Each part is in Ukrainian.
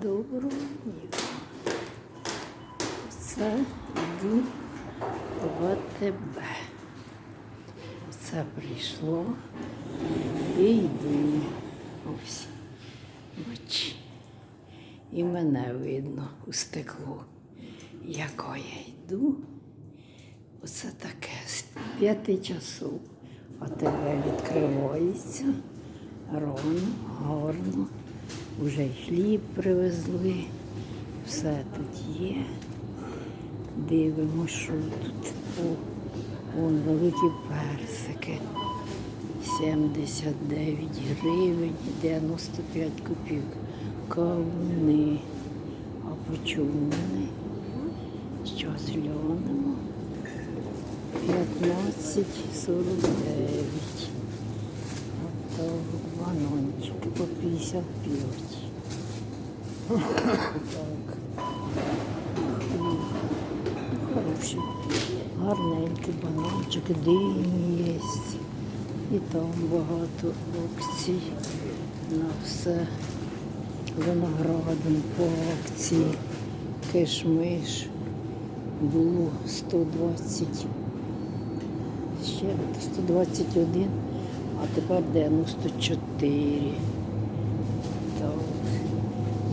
Доброго дня. Це йду в АТБ. Оце прийшло і йду. Ось. Бач. І мене видно у стекло. Яко я йду. Оце таке з п'яти часов. АТБ відкривається. Рано, гарно. Уже й хліб привезли. Все тут є. Дивимося, що тут. О, вон великі персики. 79 гривень, 95 копійок. Кавуни. А по чому вони? Щось глянемо. 15,49. Ото бананчики по 55. Так. Хороші, гарненькі бананчики, дині є. І там багато акцій на все. Виноградом по акції. Кишмиш було 120 ще 121, а тепер 94. Так.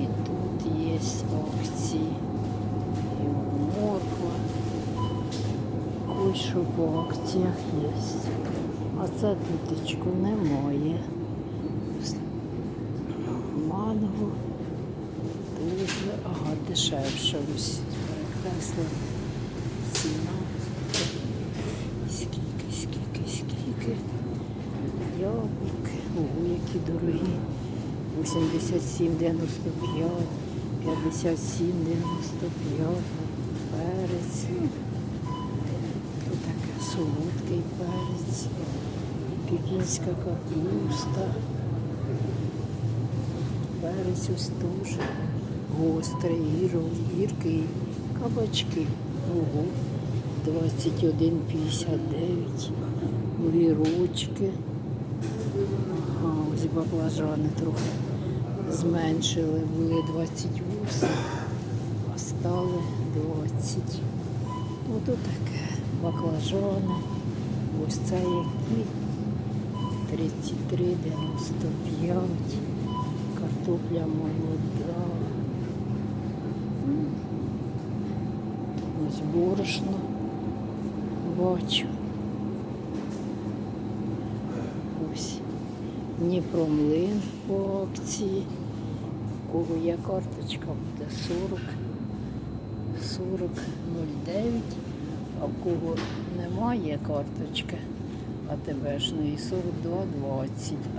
І тут є акції. І морква. Кое-що по акціях є. А це тутечку немає. Манго. Дуже, ага, дешевше ось перекреслено ціна. Скільки, скільки, скільки. Яблуки. Ого, які дорогі. 87,95, 57,95. Перець. Солодкий перець. Пекінська капуста. Перець ось дуже гострий, гіркий. Кабачки. Ого. 21,59. Огірочки. Ага, ось баклажани трохи зменшили. Були 28, а стали 20. Ото таке. Баклажани. Ось це які. 33,95. Картопля молода. Ось борошно бачу. Ось Дніпромлин по акції. У кого є карточка, буде 40, 40,09, а в кого немає карточки, а тебе-шної 42,20,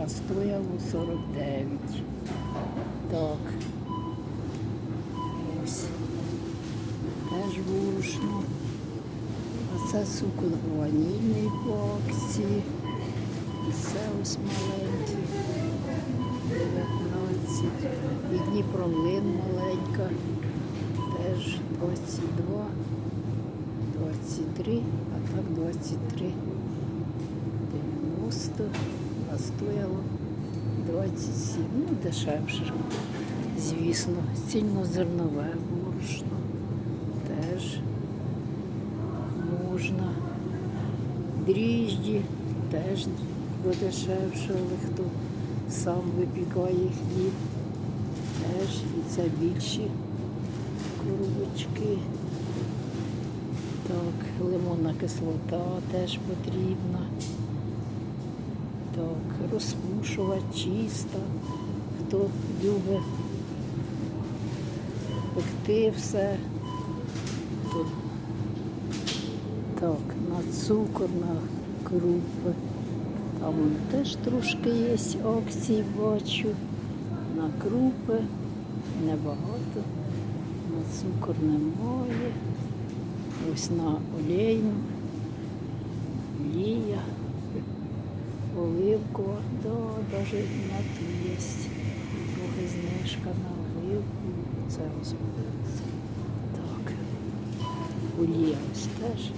а стояло 49. Так. Ось. Теж борошно. А це цукор ванільний по акції. І це ось маленький. 19. І Дніпромлин маленька. Теж 22, 23, а так 23. 90, а стояло 27. Ну, дешевше. Звісно, цільнозернове борошно теж можна. Дріжджі теж подешевшали, хто сам випікає хліб. Теж і це більші коробочки. Так, лимонна кислота теж потрібна. Так, розпушувач чиста. Хто любить пекти все. Тут так, на цукор, на крупи. Там он теж трошки є акції, бачу. На крупи небагато. На цукор немає. Ось на олійну. Олія. Оливкова, да, навіть на ту є. Трохи знижка на оливку. Це ось. Так. Олія ось теж.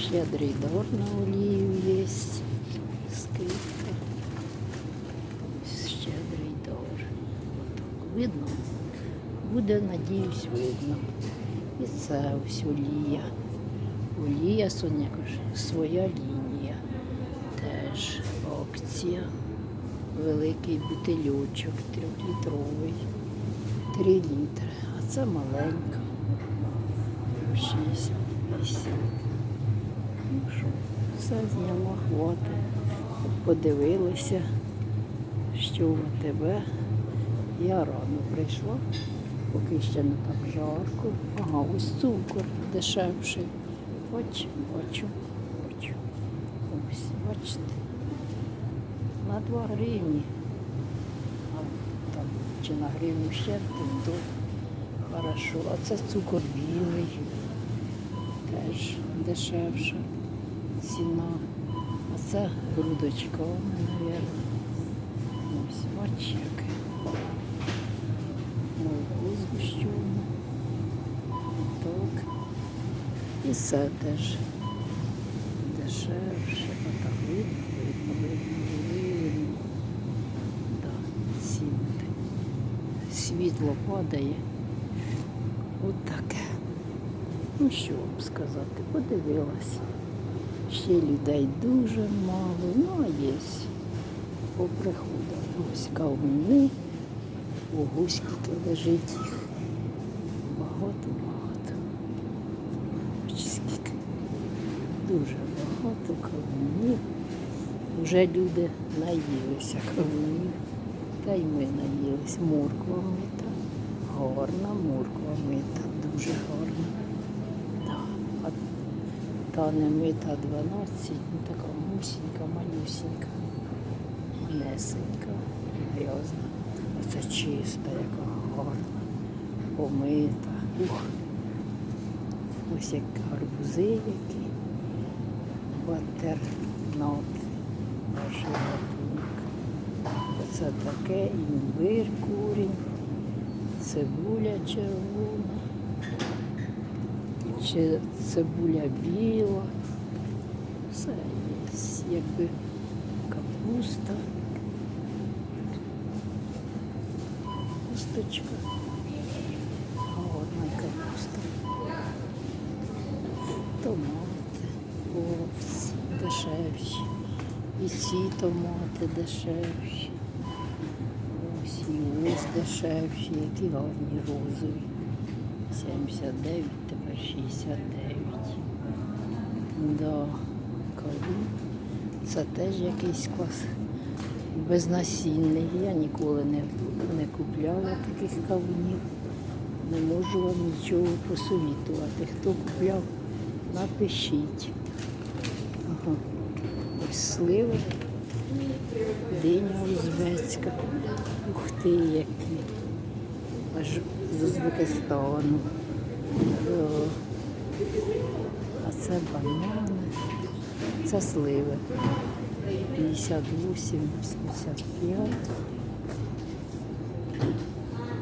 Щедрий дор на олію є. Скидка. Ось щедрий дор. Видно? Буде, надіюсь, видно. І це ось олія. Олія Соня каже, своя лінія. Теж акція. Великий бутильочок трьохлітровий. Три літри. А це маленька. 68. Ну що, все зняла, хватить. Подивилися, що в тебе. Я рано прийшла, поки ще не так жарко. Ага, ось цукор дешевший. Бачу, бачу, бачу. Ось, бачите. На 2 гривні. А там чи на гривню ще, то, хорошо. А це цукор білий. Теж дешевша ціна. А це грудочками, мабуть. Ось, бач, яке. Молоко згущене. Так. І все теж дешевше. А так видно, видно, видно. Да, ціни. Світло падає. От таке. Ну що вам сказати, подивилась. Ще людей дуже мало, ну а є. Поприходили. Ось кавуни. Ого, скільки лежить їх. Багато-багато. Скільки. Дуже багато кавунів. Вже люди наїлися кавунів. Та й ми наїлись. Морква мита. Гарна морква мита. Дуже гарна. Та не мита 12, ну така мусінька, малюсінька, малесенька, грязна. Оце чиста, яка гарна, помита. Ух. Ось як гарбузи які. Батернот. Гатунок. Оце таке імбир курінь, цибуля червона. Чи цибуля біла. Все якби капуста. Капусточка. Гарна капуста. Томати, овці дешевші. І ці томати дешевші. Ось і ось дешевші, які гарні розові. 79, тепер 69. Да, кавун. Це теж якийсь клас безнасінний. Я ніколи не, не купляла таких кавунів. Не можу вам нічого посовітувати. Хто купляв, напишіть. Ага. Ось сливи. Диня узбецька. Ух ти, які. Аж з Узбекистану. А це банани. Це сливи. 58, 85.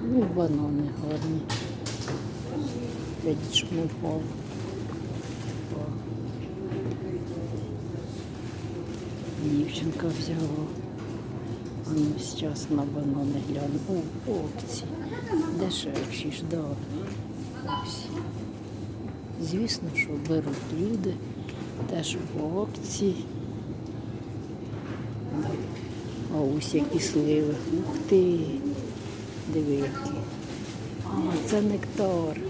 Ну, банани гарні. П'ять шмурков. Дівчинка взяла. А ну, зараз на банани гляну. О, по опції. Дешевші ж, да. Ось. Звісно, що беруть люди. Теж по опції. А ось які сливи. Ух ти. Диви які. А, це нектар.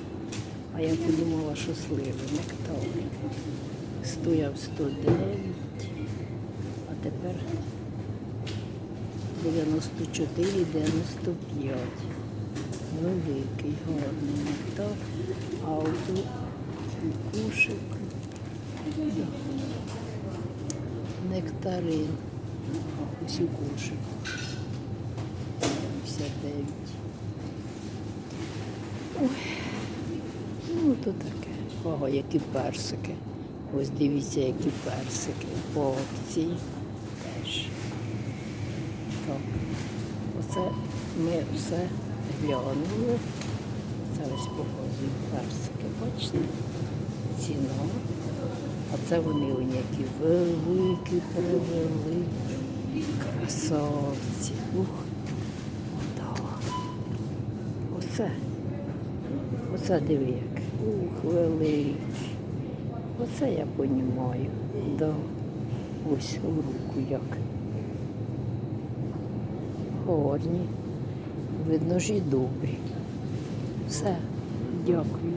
А я подумала, що сливи. Нектар. Стояв 109. А тепер 94, 95. Великий, гарний нектар. А отут кушик. Нектарин. Ага, Ось у кошик. 59. Ой. Ну, то таке. Ого, які персики. Ось дивіться, які персики. По опції теж. Так. Оце ми все глянули. Це ось показують персики, бачите? Ціна. А це вони у які великі, превеликі. Красавці. Ух, да. Оце. Оце диви як. Ух, великий. Оце я понімаю. Да. Ось у руку як. Гарні. Видно ж і добрі. Все, дякую.